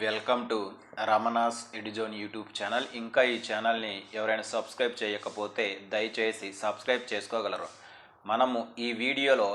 Welcome to Ramana's Edizone YouTube channel. ఇంకా ఈ ఛానల్ని ఎవరైనా సబ్స్క్రైబ్ చేయకపోతే దయచేసి సబ్స్క్రైబ్ చేసుకోగలరు. మనము ఈ వీడియోలో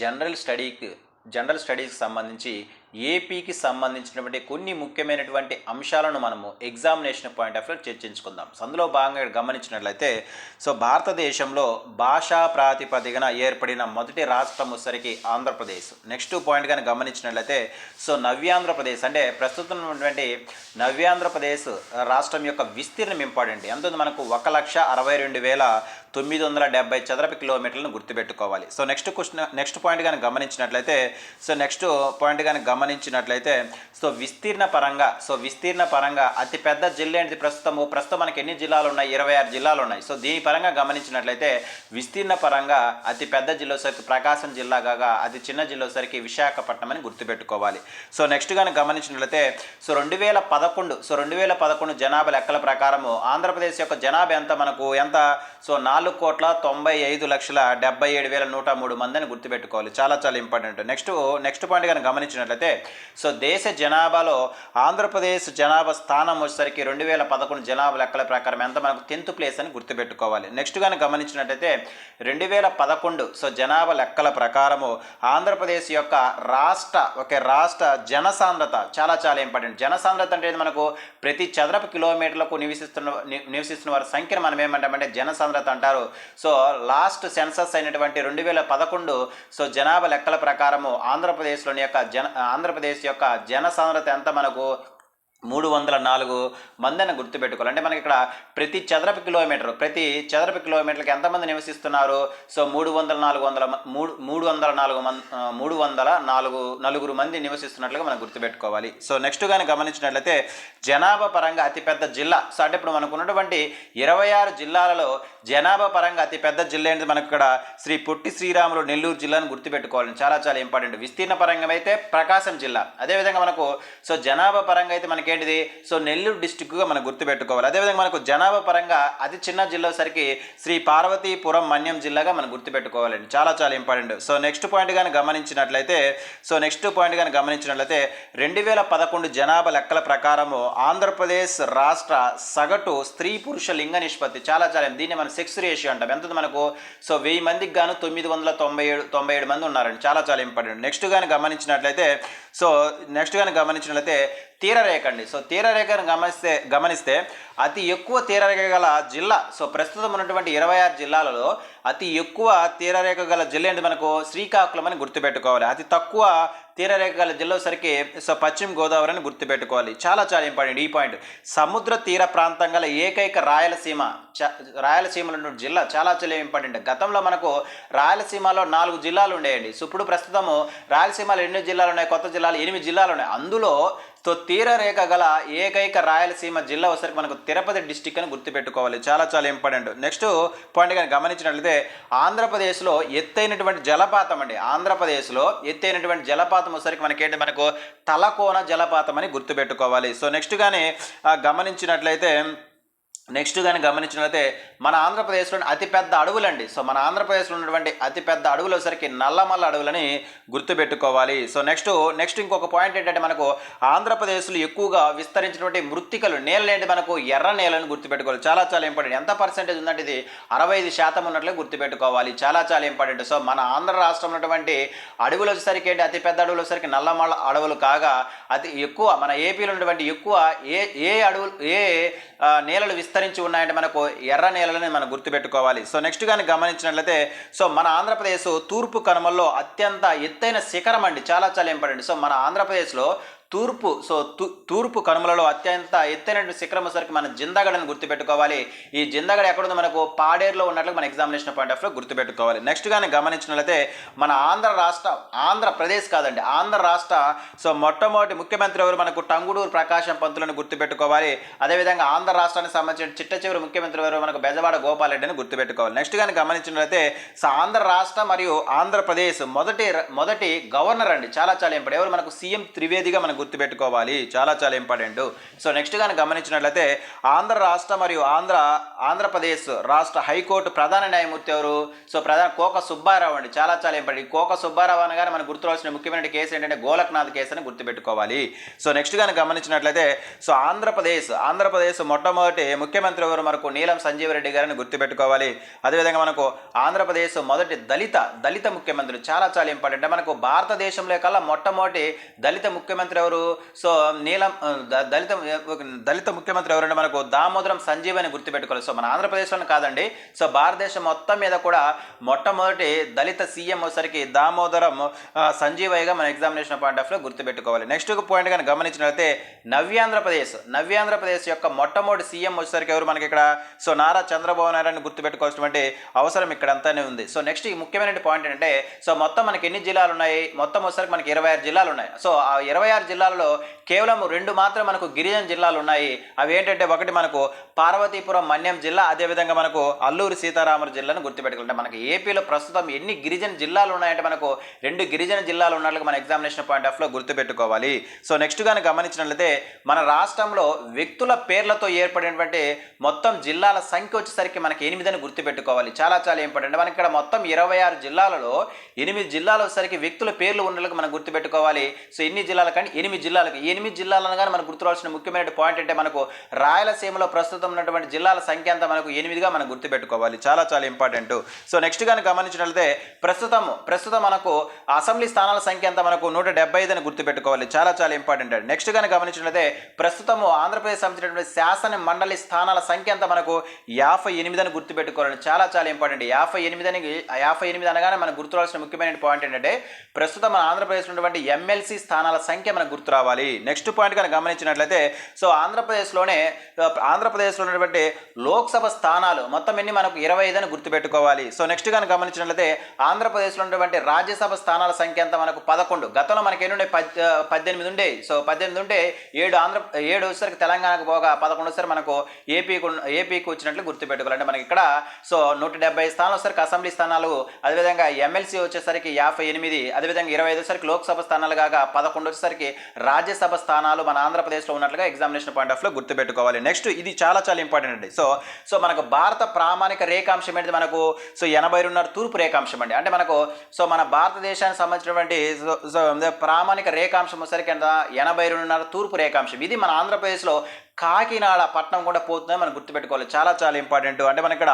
జనరల్ స్టడీకి జనరల్ స్టడీస్కి సంబంధించి ఏపీకి సంబంధించినటువంటి కొన్ని ముఖ్యమైనటువంటి అంశాలను మనము ఎగ్జామినేషన్ పాయింట్ ఆఫ్ వ్యూ చర్చించుకుందాం. అందులో భాగంగా గమనించినట్లయితే సో భారతదేశంలో భాషా ప్రాతిపదికన ఏర్పడిన మొదటి రాష్ట్రం వచ్చరికి ఆంధ్రప్రదేశ్. నెక్స్ట్ పాయింట్ కానీ గమనించినట్లయితే సో నవ్యాంధ్రప్రదేశ్. అంటే ప్రస్తుతం ఉన్నటువంటి నవ్యాంధ్రప్రదేశ్ రాష్ట్రం యొక్క విస్తీర్ణం ఇంపార్టెంట్. ఎంత మనకు ఒక లక్ష అరవై రెండు వేల తొమ్మిది వందల డెబ్బై చదరపు కిలోమీటర్లను గుర్తుపెట్టుకోవాలి. So next question next point కానీ గమనించినట్లయితే సో నెక్స్ట్ పాయింట్ కానీ గమనించినట్లయితే సో విస్తీర్ణ పరంగా సో విస్తీర్ణ పరంగా అతిపెద్ద జిల్లా ఏంటి ప్రస్తుతము ప్రస్తుతం మనకి ఎన్ని జిల్లాలు ఉన్నాయి? ఇరవై ఆరు జిల్లాలు ఉన్నాయి. సో దీని పరంగా గమనించినట్లయితే విస్తీర్ణ పరంగా అతి పెద్ద జిల్లా సరికి ప్రకాశం జిల్లా కాగా అతి చిన్న జిల్లా సరికి విశాఖపట్నం అని గుర్తుపెట్టుకోవాలి. సో నెక్స్ట్ కానీ గమనించినట్లయితే సో రెండు వేల పదకొండు సో రెండు వేల పదకొండు జనాభా లెక్కల ప్రకారము ఆంధ్రప్రదేశ్ యొక్క జనాభా ఎంత మనకు? ఎంత? సో నాలుగు కోట్ల తొంభై ఐదు లక్షల డెబ్బై ఏడు వేల నూట మూడు మందిని గుర్తుపెట్టుకోవాలి. చాలా చాలా ఇంపార్టెంట్. నెక్స్ట్ నెక్స్ట్ పాయింట్ కానీ గమనించినట్లయితే సో దేశ జనాభాలో ఆంధ్రప్రదేశ్ జనాభా స్థానం వచ్చేసరికి రెండు వేల పదకొండు జనాభా లెక్కల ప్రకారం ఎంత మనకు టెన్త్ ప్లేస్ అని గుర్తుపెట్టుకోవాలి. నెక్స్ట్ కానీ గమనించినట్టయితే రెండు వేల పదకొండు సో జనాభా లెక్కల ప్రకారము ఆంధ్రప్రదేశ్ యొక్క రాష్ట్ర ఒక రాష్ట్ర జనసాంద్రత చాలా చాలా ఇంపార్టెంట్. జనసాంద్రత అంటే మనకు? ప్రతి చదరపు కిలోమీటర్లకు నివసిస్తున్న నివసిస్తున్న వారి సంఖ్యను మనం ఏమంటామంటే జనసాంద్రత అంటారు. సో లాస్ట్ సెన్సస్ అయినటువంటి రెండు వేల పదకొండు సో జనాభా లెక్కల ప్రకారము ఆంధ్రప్రదేశ్లోని యొక్క జన ఆంధ్రప్రదేశ్ యొక్క జనసాంద్రత ఎంత మనకు మూడు వందల నాలుగు మందిని గుర్తుపెట్టుకోవాలి. అంటే మనకి ఇక్కడ ప్రతి చదరపు కిలోమీటర్ ప్రతి చదరపు కిలోమీటర్కి ఎంతమంది నివసిస్తున్నారు? సో మూడు వందల నాలుగు వందల మూడు మూడు వందల నాలుగు మంది మూడు వందల నాలుగు నలుగురు మంది నివసిస్తున్నట్లుగా మనం గుర్తుపెట్టుకోవాలి. సో నెక్స్ట్ కానీ గమనించినట్లయితే జనాభా పరంగా అతిపెద్ద జిల్లా. సో అంటే ఇప్పుడు మనకు ఉన్నటువంటి ఇరవై ఆరు జిల్లాలలో జనాభా పరంగా అతిపెద్ద జిల్లా ఏంటి మనకు ఇక్కడ శ్రీ పొట్టి శ్రీరాములు నెల్లూరు జిల్లాను గుర్తుపెట్టుకోవాలి చాలా చాలా ఇంపార్టెంట్. విస్తీర్ణ పరంగా అయితే ప్రకాశం జిల్లా. అదేవిధంగా మనకు సో జనాభా పరంగా అయితే మనకి ఏంటిది సో నెల్లూరు డిస్టిక్గా మనం గుర్తుపెట్టుకోవాలి. అదేవిధంగా మనకు జనాభా పరంగా అతి చిన్న జిల్లా సరికి శ్రీ పార్వతీపురం మన్యం జిల్లాగా మనం గుర్తుపెట్టుకోవాలండి. చాలా చాలా ఇంపార్టెంట్. సో నెక్స్ట్ పాయింట్ కానీ గమనించినట్లయితే సో నెక్స్ట్ పాయింట్ కానీ గమనించినట్లయితే రెండు వేల పదకొండు జనాభా లెక్కల ప్రకారము ఆంధ్రప్రదేశ్ రాష్ట్ర సగటు స్త్రీ పురుష లింగ నిష్పత్తి. చాలా చాలా దీన్ని మనం సెక్స్ రేషియో అంటాం. ఎంత మనకు? సో వెయ్యి మందికి గాను తొమ్మిది వందల తొంభై ఏడు తొంభై ఏడు మంది ఉన్నారండి. చాలా చాలా ఇంపార్టెంట్. నెక్స్ట్ కానీ గమనించినట్లయితే సో నెక్స్ట్ కానీ గమనించినట్లయితే తీరరేఖ అండి సో తీరరేఖను గమనిస్తే గమనిస్తే అతి ఎక్కువ తీరరేఖ గల జిల్లా సో ప్రస్తుతం ఉన్నటువంటి ఇరవై ఆరు జిల్లాలలో అతి ఎక్కువ తీరరేఖ గల జిల్లా ఏంటి మనకు? శ్రీకాకుళం అని గుర్తుపెట్టుకోవాలి. అతి తక్కువ తీరరేఖ గల జిల్లా సరికి సో పశ్చిమ గోదావరి అని గుర్తుపెట్టుకోవాలి. చాలా చాలా ఇంపార్టెంట్ ఈ పాయింట్. సముద్ర తీర ప్రాంతం గల ఏకైక రాయలసీమ చ రాయలసీమలో జిల్లా చాలా చాలా ఇంపార్టెంట్. గతంలో మనకు రాయలసీమలో నాలుగు జిల్లాలు ఉండేయండి. సో ఇప్పుడు ప్రస్తుతము రాయలసీమలో ఎన్ని జిల్లాలు ఉన్నాయి? కొత్త జిల్లాలు ఎనిమిది జిల్లాలు ఉన్నాయి. అందులో సో తీరరేఖ గల ఏకైక రాయలసీమ జిల్లా ఒకసారి మనకు తిరుపతి డిస్టిక్ అని గుర్తుపెట్టుకోవాలి. చాలా చాలా ఇంపార్టెంట్ నెక్స్ట్ పాయింట్ కానీ గమనించినట్లయితే ఆంధ్రప్రదేశ్లో ఎత్తైనటువంటి జలపాతం అండి. ఆంధ్రప్రదేశ్లో ఎత్తైనటువంటి జలపాతం వచ్చరికి మనకేంటి మనకు తలకోన జలపాతం అని గుర్తుపెట్టుకోవాలి. సో నెక్స్ట్ కానీ గమనించినట్లయితే నెక్స్ట్ కానీ గమనించినట్లయితే మన ఆంధ్రప్రదేశ్లోని అతిపెద్ద అడవులండి. సో మన ఆంధ్రప్రదేశ్లో ఉన్నటువంటి అతిపెద్ద అడవులు వచ్చరికి నల్లమల్ల అడవులని గుర్తుపెట్టుకోవాలి. సో నెక్స్ట్ నెక్స్ట్ ఇంకొక పాయింట్ ఏంటంటే మనకు ఆంధ్రప్రదేశ్లో ఎక్కువగా విస్తరించినటువంటి మృత్తికలు నేలనేది మనకు? ఎర్ర నేలను గుర్తుపెట్టుకోవాలి. చాలా చాలా ఇంపార్టెంట్. ఎంత పర్సెంటేజ్ ఉందంటే ఇది? అరవై ఐదు శాతం ఉన్నట్లే గుర్తుపెట్టుకోవాలి. చాలా చాలా ఇంపార్టెంట్. సో మన ఆంధ్ర రాష్ట్రం ఉన్నటువంటి అడవులు వచ్చేసరికి ఏంటి? అతిపెద్ద అడవులు వచ్చేసరికి నల్లమల్ల అడవులు కాగా అతి ఎక్కువ మన ఏపీలో ఉన్నటువంటి ఎక్కువ ఏ ఏ అడవులు ఏ నేలలు విస్తరి విస్తరించి ఉన్నాయంటే మనకు ఎర్ర నేలలని మనం గుర్తుపెట్టుకోవాలి. సో నెక్స్ట్ కానీ గమనించినట్లయితే సో మన ఆంధ్రప్రదేశ్ తూర్పు కనుమల్లో అత్యంత ఎత్తైన శిఖరం అండి. చాలా చాలా ఇంపార్టెంట్. సో మన ఆంధ్రప్రదేశ్లో తూర్పు సో తూ తూర్పు కనుమలలో అత్యంత ఎత్తైన శిఖరం సరికి మన జిందగడని గుర్తుపెట్టుకోవాలి. ఈ జిందగడ ఎక్కడుందో మనకు పాడేరులో ఉన్నట్లు మన ఎగ్జామినేషన్ పాయింట్ ఆఫ్ వ్యూ గుర్తుపెట్టుకోవాలి. నెక్స్ట్ కానీ గమనించినట్లయితే మన ఆంధ్ర రాష్ట్ర ఆంధ్రప్రదేశ్ కాదండి ఆంధ్ర రాష్ట్ర సో మొట్టమొదటి ముఖ్యమంత్రి ఎవరు మనకు టంగుడూరు ప్రకాశం పంతులను గుర్తుపెట్టుకోవాలి. అదేవిధంగా ఆంధ్ర రాష్ట్రానికి సంబంధించిన చిట్ట చివరి ముఖ్యమంత్రి ఎవరు మనకు బెజవాడ గోపాల్ రెడ్డిని గుర్తుపెట్టుకోవాలి. నెక్స్ట్ కానీ గమనించినట్లయితే సో ఆంధ్ర రాష్ట్ర మరియు ఆంధ్రప్రదేశ్ మొదటి మొదటి గవర్నర్ అండి చాలా చాలా ఇంపార్టెంట్. ఎవరు మనకు సీఎం త్రివేదిగా మనకు గుర్తుపెట్టుకోవాలి. చాలా చాలా ఇంపార్టెంట్. సో నెక్స్ట్ కానీ గమనించినట్లయితే ఆంధ్ర రాష్ట్ర మరియు ఆంధ్ర ఆంధ్రప్రదేశ్ రాష్ట్ర హైకోర్టు ప్రధాన న్యాయమూర్తి ఎవరు? సో ప్రధాన కోక సుబ్బారావు అండి. చాలా చాలా ఇంపార్టెంట్. కోక సుబ్బారావు అనగానే మనకు గుర్తురాల్సిన ముఖ్యమైన కేసు ఏంటంటే గోలక్నాథ్ కేసు అని గుర్తుపెట్టుకోవాలి. సో నెక్స్ట్ కానీ గమనించినట్లయితే సో ఆంధ్రప్రదేశ్ ఆంధ్రప్రదేశ్ మొట్టమొదటి ముఖ్యమంత్రి ఎవరు మనకు? నీలం సంజీవ్ రెడ్డి గారిని గుర్తుపెట్టుకోవాలి. అదేవిధంగా మనకు ఆంధ్రప్రదేశ్ మొదటి దళిత దళిత ముఖ్యమంత్రి. చాలా చాలా ఇంపార్టెంట్. మనకు భారతదేశంలో కల్లా మొట్టమొదటి దళిత ముఖ్యమంత్రి ఎవరు? సో నీలం దళిత దళిత ముఖ్యమంత్రి ఎవరంటే మనకు దామోదరం సంజీవ్ అని గుర్తుపెట్టుకోవాలి. సో మన ఆంధ్రప్రదేశ్లోనే కాదండి. సో భారతదేశం మొత్తం మీద కూడా మొట్టమొదటి దళిత సీఎం వచ్చేసరికి దామోదరం సంజీవయ్యగా మన ఎగ్జామినేషన్ పాయింట్ ఆఫ్లో గుర్తుపెట్టుకోవాలి. నెక్స్ట్ పాయింట్ కానీ గమనించినట్లయితే నవ్యాంధ్రప్రదేశ్ నవ్యాంధ్రప్రదేశ్ యొక్క మొట్టమొదటి సీఎం వచ్చేసరికి ఎవరు మనకి ఇక్కడ? సో నారా చంద్రబాబు నాయుడు గుర్తుపెట్టుకోవాల్సినటువంటి అవసరం ఇక్కడ అంతానే ఉంది. సో నెక్స్ట్ ముఖ్యమైన పాయింట్ ఏంటంటే సో మొత్తం మనకి ఎన్ని జిల్లాలు ఉన్నాయి? మొత్తం వచ్చేసరికి మనకి ఇరవై ఆరు జిల్లాలు ఉన్నాయి. సో ఆ ఇరవై ఆరు జిల్లా జిల్లాలలో కేవలం రెండు మాత్రం మనకు గిరిజన జిల్లాలు ఉన్నాయి. అవి ఏంటంటే ఒకటి మనకు పార్వతీపురం మన్యం జిల్లా అదేవిధంగా మనకు అల్లూరు సీతారామరాజు జిల్లాను గుర్తుపెట్టుకుంటే మనకి ఏపీలో ప్రస్తుతం ఎన్ని గిరిజన జిల్లాలు ఉన్నాయంటే మనకు రెండు గిరిజన జిల్లాలు ఉన్నట్లు మన ఎగ్జామినేషన్ పాయింట్ ఆఫ్లో గుర్తుపెట్టుకోవాలి. సో నెక్స్ట్ కానీ గమనించినట్లయితే మన రాష్ట్రంలో వ్యక్తుల పేర్లతో ఏర్పడినటువంటి మొత్తం జిల్లాల సంఖ్య వచ్చేసరికి మనకి ఎనిమిది అని గుర్తుపెట్టుకోవాలి. చాలా చాలా ఇంపార్టెంట్. మనకి ఇక్కడ మొత్తం ఇరవై ఆరు జిల్లాలలో ఎనిమిది జిల్లాలు వచ్చేసరికి వ్యక్తుల పేర్లు ఉన్నట్లుగా మనం గుర్తుపెట్టుకోవాలి. సో ఎన్ని జిల్లాల కానీ ఎనిమిది జిల్లాలకు. ఎనిమిది జిల్లాలు అనగానే మనకు గుర్తురాల్సిన ముఖ్యమైన పాయింట్ అంటే మనకు రాయలసీమలో ప్రస్తుతం ఉన్నటువంటి జిల్లాల సంఖ్య అంతా మనకు ఎనిమిదిగా మనం గుర్తుపెట్టుకోవాలి. చాలా చాలా ఇంపార్టెంట్ సో నెక్స్ట్ కానీ గమనించినట్లయితే ప్రస్తుతం ప్రస్తుతం మనకు అసెంబ్లీ స్థానాల సంఖ్య అంతా మనకు నూట డెబ్బై ఐదు అని గుర్తుపెట్టుకోవాలి. చాలా చాలా ఇంపార్టెంట్ అండి నెక్స్ట్ కానీ గమనించినట్లయితే ప్రస్తుతం ఆంధ్రప్రదేశ్ సంబంధించినటువంటి శాసన మండలి స్థానాల సంఖ్య అంతా మనకు యాభై ఎనిమిది అని గుర్తుపెట్టుకోవాలి. చాలా చాలా ఇంపార్టెంట్ యాభై ఎనిమిది అని యాభై ఎనిమిది అనగానే మనకు గుర్తురాల్సిన ముఖ్యమైన పాయింట్ ఏంటంటే ప్రస్తుతం మన ఆంధ్రప్రదేశ్ ఉన్నటువంటి ఎమ్మెల్సీ స్థానాల సంఖ్య మనకు గుర్తు రావాలి. నెక్స్ట్ పాయింట్ కనుక గమనించినట్లయితే సో ఆంధ్రప్రదేశ్లోనే uh, ఆంధ్రప్రదేశ్లో ఉన్నటువంటి లోక్సభ స్థానాలు మొత్తం ఎన్ని మనకు ఇరవై ఐదు అని గుర్తుపెట్టుకోవాలి. సో నెక్స్ట్ కనుక గమనించినట్లయితే ఆంధ్రప్రదేశ్లో ఉన్నటువంటి రాజ్యసభ స్థానాల సంఖ్య అంతా మనకు పదకొండు. గతంలో మనకి ఎన్ని ఉండే? Uh, పద్దెనిమిది ఉండే. సో పద్దెనిమిది ఉంటే ఏడు ఆంధ్ర ఏడు వచ్చేసరికి తెలంగాణకు పోగా పదకొండు వచ్చేసరికి మనకు ఏపీకి ఏపీకి వచ్చినట్లు గుర్తుపెట్టుకోవాలి అంటే మనకి ఇక్కడ సో నూట డెబ్బై స్థానాలు వచ్చేసరికి అసెంబ్లీ స్థానాలు అదేవిధంగా ఎమ్మెల్సీ వచ్చేసరికి యాభై ఎనిమిది అదేవిధంగా ఇరవై ఐదు వచ్చేసరికి లోక్సభ స్థానాలు కాగా పదకొండు వచ్చేసరికి రాజ్యసభ స్థానాలు మన ఆంధ్రప్రదేశ్లో ఉన్నట్లుగా ఎగ్జామినేషన్ పాయింట్ ఆఫ్లో గుర్తుపెట్టుకోవాలి. నెక్స్ట్ ఇది చాలా చాలా ఇంపార్టెంట్ అండి. సో సో మనకు భారత ప్రామాణిక రేఖాంశం ఏంటి మనకు? సో ఎనభై రెండున్నర తూర్పు రేఖాంశం అండి. అంటే మనకు సో మన భారతదేశానికి సంబంధించినటువంటి ప్రామాణిక రేఖాంశం వచ్చేసరికి ఎనభై రెండున్నర తూర్పు రేఖాంశం. ఇది మన ఆంధ్రప్రదేశ్లో కాకినాడ పట్టణం కూడా పోతుందని మనం గుర్తుపెట్టుకోవాలి. చాలా చాలా ఇంపార్టెంట్. అంటే మన ఇక్కడ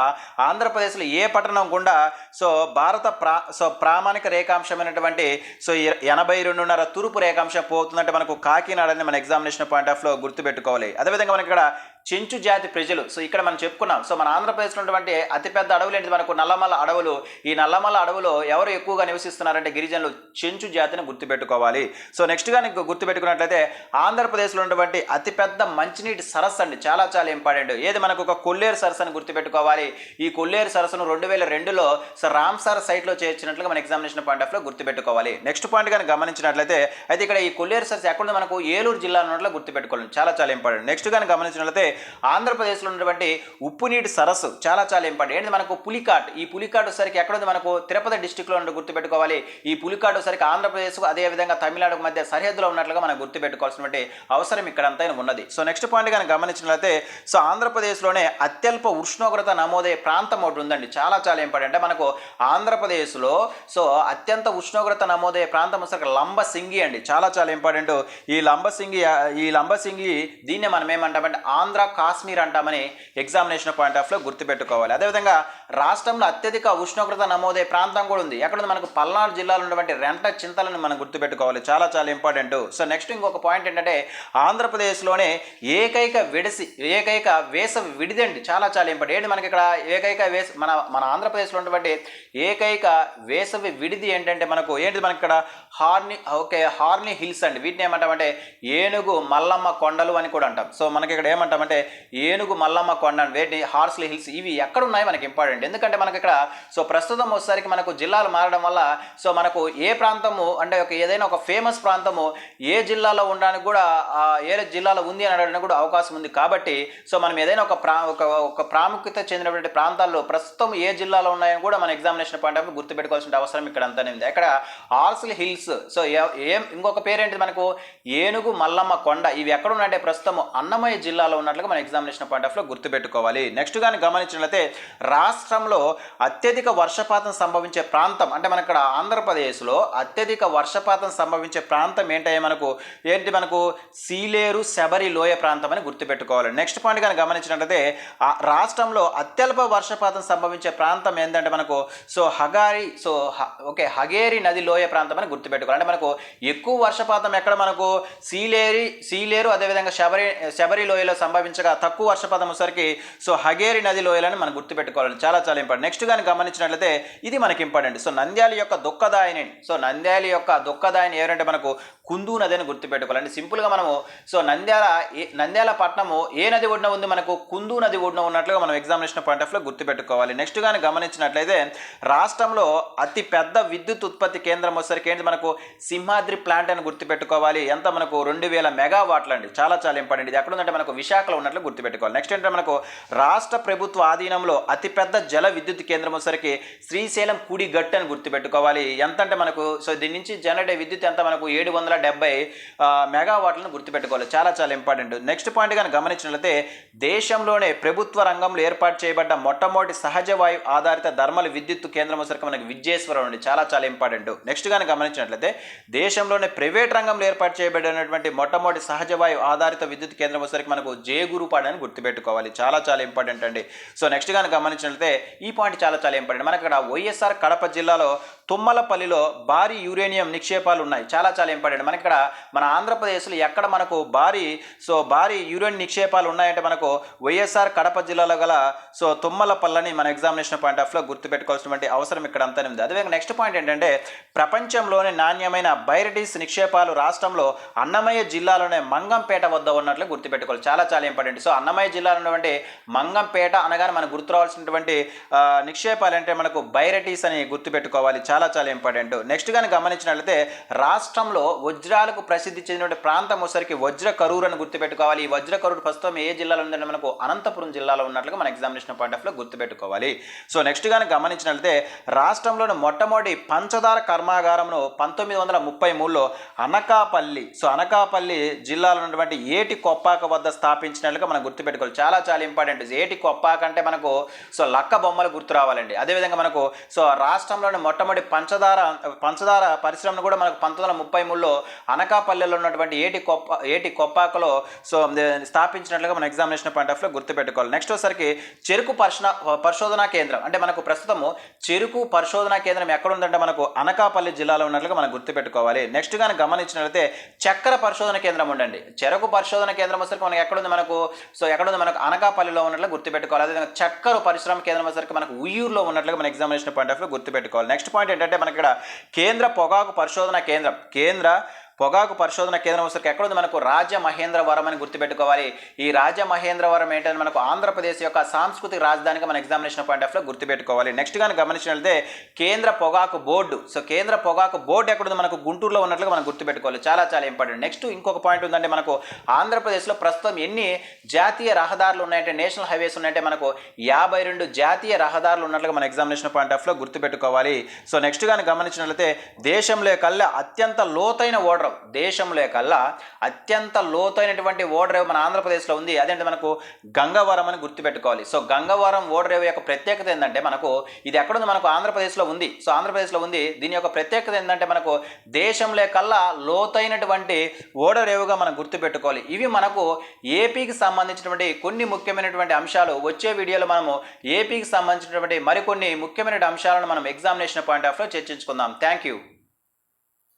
ఆంధ్రప్రదేశ్లో ఏ పట్టణం కూడా సో భారత ప్రా సో ప్రామాణిక రేఖాంశమైనటువంటి సో ఎనభై రెండున్నర తూర్పు రేఖాంశం పోతుందంటే మనకు కాకినాడని మన ఎగ్జామినేషన్ పాయింట్ ఆఫ్లో గుర్తుపెట్టుకోవాలి. అదేవిధంగా మనకి ఇక్కడ చెంచు జాతి ప్రజలు. సో ఇక్కడ మనం చెప్పుకున్నాం. సో మన ఆంధ్రప్రదేశ్లో ఉన్నటువంటి అతిపెద్ద అడవులు ఏంటి మనకు నల్లమల్ల అడవులు. ఈ నల్లమల్ల అడవులో ఎవరు ఎక్కువగా నివసిస్తున్నారంటే గిరిజనులు చెంచు జాతిని గుర్తుపెట్టుకోవాలి. సో నెక్స్ట్గా నీకు గుర్తుపెట్టుకున్నట్లయితే ఆంధ్రప్రదేశ్లో ఉన్నటువంటి అతిపెద్ద మంచినీటి సరస్సు అండి. చాలా చాలా ఇంపార్టెంట్. ఏది? మనకు ఒక కొల్లేరు సరస్సు అని గుర్తుపెట్టుకోవాలి. ఈ కొల్లేరు సరస్సును రెండు వేల రెండులో సో రామ్సార్ సైట్లో చేర్చినట్లుగా మన ఎగ్జామినేషన్ పాయింట్ ఆఫ్లో గుర్తుపెట్టుకోవాలి. నెక్స్ట్ పాయింట్ కానీ గమనించినట్లయితే అయితే ఇక్కడ ఈ కొల్లేరు సరస్సు ఎక్కడ మనకు ఏలూరు జిల్లా ఉన్నట్లు గుర్తుపెట్టుకోవాలి. చాలా చాలా ఇంపార్టెంట్. నెక్స్ట్ కానీ గమనించినట్లయితే ఆంధ్రప్రదేశ్లో ఉన్నటువంటి ఉప్పు నీటి సరస్సు చాలా చాలా ఇంపార్టెంట్. ఏంటి మనకు పులికాట్? ఈ పులికాట్ వచ్చేసరికి ఎక్కడ ఉంది మనకు? తిరుపతి డిస్టిక్లో ఉండి గుర్తుపెట్టుకోవాలి. ఈ పులికాట్ వచ్చేసరికి ఆంధ్రప్రదేశ్ అదే విధంగా తమిళనాడుకు మధ్య సరిహద్దులో ఉన్నట్లుగా మనం గుర్తుపెట్టుకోవాల్సినటువంటి అవసరం ఇక్కడ అంతా ఉన్నది. సో నెక్స్ట్ పాయింట్ కానీ గమనించినట్లయితే సో ఆంధ్రప్రదేశ్లోనే అత్యల్ప ఉష్ణోగ్రత నమోదయ్యే ప్రాంతం ఒకటి ఉందండి. చాలా చాలా ఇంపార్టెంట్. అంటే మనకు ఆంధ్రప్రదేశ్లో సో అత్యంత ఉష్ణోగ్రత నమోదయ్యే ప్రాంతం వచ్చేసరికి లంబసింగి అండి. చాలా చాలా ఇంపార్టెంట్. ఈ లంబసింగి ఈ లంబసింగి దీన్నే మనం ఏమంటామంటే ఆంధ్ర కాశ్మీర్ అంటామని ఎగ్జామినేషన్ పాయింట్ ఆఫ్లో గుర్తుపెట్టుకోవాలి. అదేవిధంగా రాష్ట్రంలో అత్యధిక ఉష్ణోగ్రత నమోదయ్యే ప్రాంతం కూడా ఉంది. ఎక్కడ ఉంది మనకు పల్నాడు జిల్లాలో ఉన్నటువంటి రెంట చింతలను మనం గుర్తుపెట్టుకోవాలి. చాలా చాలా ఇంపార్టెంట్ సో నెక్స్ట్ ఇంకొక పాయింట్ ఏంటంటే ఆంధ్రప్రదేశ్లోనే ఏకైక విడిసి ఏకైక వేసవి విడిదండి. చాలా చాలా ఇంపార్టెంట్ ఏంటి మనకి ఇక్కడ ఏకైక వేస మన మన ఆంధ్రప్రదేశ్లో ఉన్నటువంటి ఏకైక వేసవి విడిది ఏంటంటే మనకు ఏంటి మనకి ఇక్కడ? హార్ని ఓకే హార్ని హిల్స్ అండి. వీటిని ఏమంటామంటే ఏనుగు మల్లమ్మ కొండలు అని కూడా అంటాం. సో మనకి ఇక్కడ ఏమంటామంటే ఏనుగు మల్లమ్మ కొండ వేటి హార్స్లీ హిల్స్. ఇవి ఎక్కడ ఉన్నాయి మనకి ఇంపార్టెంట్ ఇంపార్టెంట్ ఎందుకంటే మనకి ఇక్కడ సో ప్రస్తుతం వచ్చేసరికి మనకు జిల్లాలు మారడం వల్ల సో మనకు ఏ ప్రాంతము అంటే ఒక ఏదైనా ఒక ఫేమస్ ప్రాంతము ఏ జిల్లాలో ఉండడానికి కూడా ఏ జిల్లాలో ఉంది అని అడగడానికి కూడా అవకాశం ఉంది. కాబట్టి సో మనం ఏదైనా ఒక ప్రా ఒక ఒక ప్రాముఖ్యత చెందినటువంటి ప్రాంతాల్లో ప్రస్తుతం ఏ జిల్లాలో ఉన్నాయని కూడా మన ఎగ్జామినేషన్ పాయింట్ ఆఫ్ గుర్తుపెట్టుకోవాల్సిన అవసరం ఇక్కడ అంతానే ఉంది. ఇక్కడ ఆల్సిల్ హిల్స్. సో ఏం ఇంకొక పేరేంటి మనకు? ఏనుగు మల్లమ్మ కొండ. ఇవి ఎక్కడ ఉన్నాయంటే ప్రస్తుతం అన్నమయ్య జిల్లాలో ఉన్నట్లుగా మన ఎగ్జామినేషన్ పాయింట్ ఆఫ్లో గుర్తుపెట్టుకోవాలి. నెక్స్ట్ కానీ గమనించినట్లయితే రాస్ రాష్ట్రంలో అత్యధిక వర్షపాతం సంభవించే ప్రాంతం అంటే మన ఇక్కడ ఆంధ్రప్రదేశ్లో అత్యధిక వర్షపాతం సంభవించే ప్రాంతం ఏంటంటే మనకు? ఏంటి మనకు? సీలేరు శబరి లోయ ప్రాంతం అని గుర్తుపెట్టుకోవాలి. నెక్స్ట్ పాయింట్ కానీ గమనించినట్లయితే ఆ రాష్ట్రంలో అత్యల్ప వర్షపాతం సంభవించే ప్రాంతం ఏంటంటే మనకు? So Hagari so okay Hagari నది లోయ ప్రాంతం అని గుర్తుపెట్టుకోవాలి. అంటే మనకు ఎక్కువ వర్షపాతం ఎక్కడ మనకు? సీలేరి సీలేరు అదేవిధంగా శబరి శబరి లోయలో సంభవించగా తక్కువ వర్షపాతం వచ్చేసరికి సో హగేరి నది లోయలని మనం గుర్తుపెట్టుకోవాలి. చాలా చాలా ఇంపార్టెంట్ నెక్స్ట్ కానీ గమనించినట్లయితే ఇది మనకి ఇంపార్టెంట్ సో నంద్యాల యొక్క దుఃఖదాయని సో నంద్యాల యొక్క దుఃఖదాయిని ఎవరంటే మనకు కుందు నది అని గుర్తుపెట్టుకోవాలి అంటే సింపుల్గా మనము సో నంద్యాల ఏ- నంద్యాల పట్టణము ఏ నది ఒడిన ఉంది? మనకు కుందు నది ఒడిన ఉన్నట్లుగా మనం ఎగ్జామినేషన్ పాయింట్ ఆఫ్లో గుర్తుపెట్టుకోవాలి. నెక్స్ట్ కానీ గమనించినట్లయితే రాష్ట్రంలో అతి పెద్ద విద్యుత్ ఉత్పత్తి కేంద్రం వచ్చేసరికి ఏంటి? మనకు సింహాద్రి ప్లాంట్ అని గుర్తుపెట్టుకోవాలి. ఎంత మనకు? రెండు వేల మెగావాట్లు అండి. చాలా చాలా ఇంపార్టెంట్. ఇది ఎక్కడ ఉందంటే మనకు విశాఖలో ఉన్నట్లు గుర్తుపెట్టుకోవాలి. నెక్స్ట్ ఏంటంటే మనకు రాష్ట్ర ప్రభుత్వ ఆధీనంలో అతిపెద్ద జల విద్యుత్ కేంద్రం వచ్చేసరికి శ్రీశైలం కుడి గట్టు అని గుర్తుపెట్టుకోవాలి. ఎంత అంటే మనకు సో దీని నుంచి జనరేట్ విద్యుత్ ఎంత మనకు? ఏడు వందల డెబ్బై మెగావాట్లను గుర్తుపెట్టుకోవాలి. చాలా చాలా ఇంపార్టెంట్. నెక్స్ట్ పాయింట్ కానీ గమనించినట్లయితే దేశంలోనే ప్రభుత్వ రంగంలో ఏర్పాటు చేయబడ్డ మొట్టమొదటి సహజ వాయు ఆధారిత ధర్మల విద్యుత్ కేంద్రం వచ్చరికి మనకి విద్యేశ్వరం అండి. చాలా చాలా ఇంపార్టెంట్. నెక్స్ట్ కానీ గమనించినట్లయితే దేశంలోనే ప్రైవేట్ రంగంలో ఏర్పాటు చేయబడినటువంటి మొట్టమొదటి సహజ వాయు ఆధారిత విద్యుత్ కేంద్రం వచ్చరికి మనకు జేగురుపాడు అని గుర్తుపెట్టుకోవాలి. చాలా చాలా ఇంపార్టెంట్ అండి. సో నెక్స్ట్ కానీ గమనించినట్లయితే ఈ పాయింట్ చాలా చాలా ఇంపార్టెంట్. మనకి ఇక్కడ వైఎస్ఆర్ కడప జిల్లాలో తుమ్మలపల్లిలో భారీ యురేనియం నిక్షేపాలు ఉన్నాయి. చాలా చాలా ఇంపార్టెంట్. మనకి ఇక్కడ మన ఆంధ్రప్రదేశ్లో ఎక్కడ మనకు భారీ సో భారీ యూరియన్ నిక్షేపాలు ఉన్నాయంటే మనకు వైఎస్ఆర్ కడప జిల్లాలో గల సో తుమ్మలపల్లని మన ఎగ్జామినేషన్ పాయింట్ ఆఫ్లో గుర్తుపెట్టుకోవాల్సినటువంటి అవసరం ఇక్కడ అంతా ఉంది. అదేవిధంగా నెక్స్ట్ పాయింట్ ఏంటంటే ప్రపంచంలోనే నాణ్యమైన బైరటీస్ నిక్షేపాలు రాష్ట్రంలో అన్నమయ్య జిల్లాలోనే మంగంపేట వద్ద ఉన్నట్లు గుర్తుపెట్టుకోవాలి. చాలా చాలా ఇంపార్టెంట్. సో అన్నమయ్య జిల్లాలో ఉన్నటువంటి మంగంపేట అనగానే మనకు గుర్తు రావాల్సినటువంటి నిక్షేపాలు అంటే మనకు బైరటీస్ అని గుర్తుపెట్టుకోవాలి. చాలా చాలా ఇంపార్టెంట్. నెక్స్ట్ కానీ గమనించినట్లయితే రాష్ట్రంలో వజ్రాలకు ప్రసిద్ధి చెందిన ప్రాంతం ఒకసారికి వజ్ర కరూరు అని గుర్తుపెట్టుకోవాలి. ఈ వజ్ర కరూరు ప్రస్తుతం ఏ జిల్లాలో ఉందంటే మనకు అనంతపురం జిల్లాలో ఉన్నట్లుగా మన ఎగ్జామినేషన్ పాయింట్ ఆఫ్లో గుర్తుపెట్టుకోవాలి. సో నెక్స్ట్ కానీ గమనించినట్లయితే రాష్ట్రంలోని మొట్టమొదటి పంచదార కర్మాగారంను పంతొమ్మిది వందల ముప్పై మూడులో అనకాపల్లి సో అనకాపల్లి జిల్లాలో ఉన్నటువంటి ఏటి కొప్పాక వద్ద స్థాపించినట్లుగా మనం గుర్తుపెట్టుకోవాలి. చాలా చాలా ఇంపార్టెంట్ ఏటి కొప్పాక అంటే మనకు సో లక్క బొమ్మలు గుర్తు రావాలండి. అదేవిధంగా మనకు సో రాష్ట్రంలోని మొట్టమొదటి పంచదార పంచదార పరిశ్రమను కూడా మనకు పంతొమ్మిది వందల ముప్పై మూడులో అనకాపల్లిలో ఉన్నటువంటి ఏటి కొప్ప ఏటి కొప్పాకలో సో స్థాపించినట్లుగా మన ఎగ్జామినేషన్ పాయింట్ ఆఫ్లో గుర్తుపెట్టుకోవాలి. నెక్స్ట్ వచ్చరికి చెరుకు పరిశోధన పరిశోధనా కేంద్రం. అంటే మనకు ప్రస్తుతము చెరుకు పరిశోధనా కేంద్రం ఎక్కడ ఉందంటే మనకు అనకాపల్లి జిల్లాలో ఉన్నట్లుగా మనం గుర్తుపెట్టుకోవాలి. నెక్స్ట్ కానీ గమనించినట్లయితే చక్కెర పరిశోధన కేంద్రం ఉండండి చెరకు పరిశోధన కేంద్రం వచ్చరికి మనకు ఎక్కడుంది మనకు? సో ఎక్కడుంది మనకు? అనకాపల్లిలో ఉన్నట్లు గుర్తుపెట్టుకోవాలి. అదేవిధంగా చక్కెర పరిశ్రమ కేంద్రం వచ్చరికి మనకు ఉయ్యూరులో ఉన్నట్లుగా మన ఎగ్జామినేషన్ పాయింట్ ఆఫ్ గుర్తుపెట్టుకోవాలి. నెక్స్ట్ పాయింట్ ఏంటంటే మనకి ఇక్కడ కేంద్ర పొగాకు పరిశోధన కేంద్రం. కేంద్ర పొగాకు పరిశోధన కేంద్రం వచ్చరికి ఎక్కడ ఉంది మనకు రాజమహేంద్రవరం అని గుర్తుపెట్టుకోవాలి. ఈ రాజమహేంద్రవరం ఏంటంటే మనకు ఆంధ్రప్రదేశ్ యొక్క సాంస్కృతిక రాజధానిగా మన ఎగ్జామినేషన్ పాయింట్ ఆఫ్లో గుర్తుపెట్టుకోవాలి. నెక్స్ట్ కానీ గమనించినట్లయితే కేంద్ర పొగాకు బోర్డు సో కేంద్ర పొగాకు బోర్డు ఎక్కడుంది మనకు గుంటూరులో ఉన్నట్లుగా మనం గుర్తుపెట్టుకోవాలి. చాలా చాలా ఇంపార్టెంట్ నెక్స్ట్ ఇంకొక పాయింట్ ఉందంటే మనకు ఆంధ్రప్రదేశ్లో ప్రస్తుతం ఎన్ని జాతీయ రహదారులు ఉన్నాయంటే నేషనల్ హైవేస్ ఉన్నాయంటే మనకు యాభై రెండు జాతీయ రహదారులు ఉన్నట్లుగా మన ఎగ్జామినేషన్ పాయింట్ ఆఫ్లో గుర్తుపెట్టుకోవాలి. సో నెక్స్ట్ కానీ గమనించినట్లయితే దేశంలో కల్లా అత్యంత లోతైన ఓడరేవు దేశంలో కల్లా అత్యంత లోతైనటువంటి ఓడరేవు మన ఆంధ్రప్రదేశ్లో ఉంది. అదేంటి మనకు గంగవరం అని గుర్తుపెట్టుకోవాలి. సో గంగవరం ఓడరేవు యొక్క ప్రత్యేకత ఏంటంటే మనకు ఇది ఎక్కడుంది? మనకు ఆంధ్రప్రదేశ్లో ఉంది. సో ఆంధ్రప్రదేశ్లో ఉంది. దీని యొక్క ప్రత్యేకత ఏంటంటే మనకు దేశంలో కల్లా లోతైనటువంటి ఓడరేవుగా మనం గుర్తుపెట్టుకోవాలి. ఇవి మనకు ఏపీకి సంబంధించినటువంటి కొన్ని ముఖ్యమైనటువంటి అంశాలు వచ్చే వీడియోలో మనము ఏపీకి సంబంధించినటువంటి మరికొన్ని ముఖ్యమైన అంశాలను మనం ఎగ్జామినేషన్ పాయింట్ ఆఫ్లో చర్చించుకుందాం. Thank you.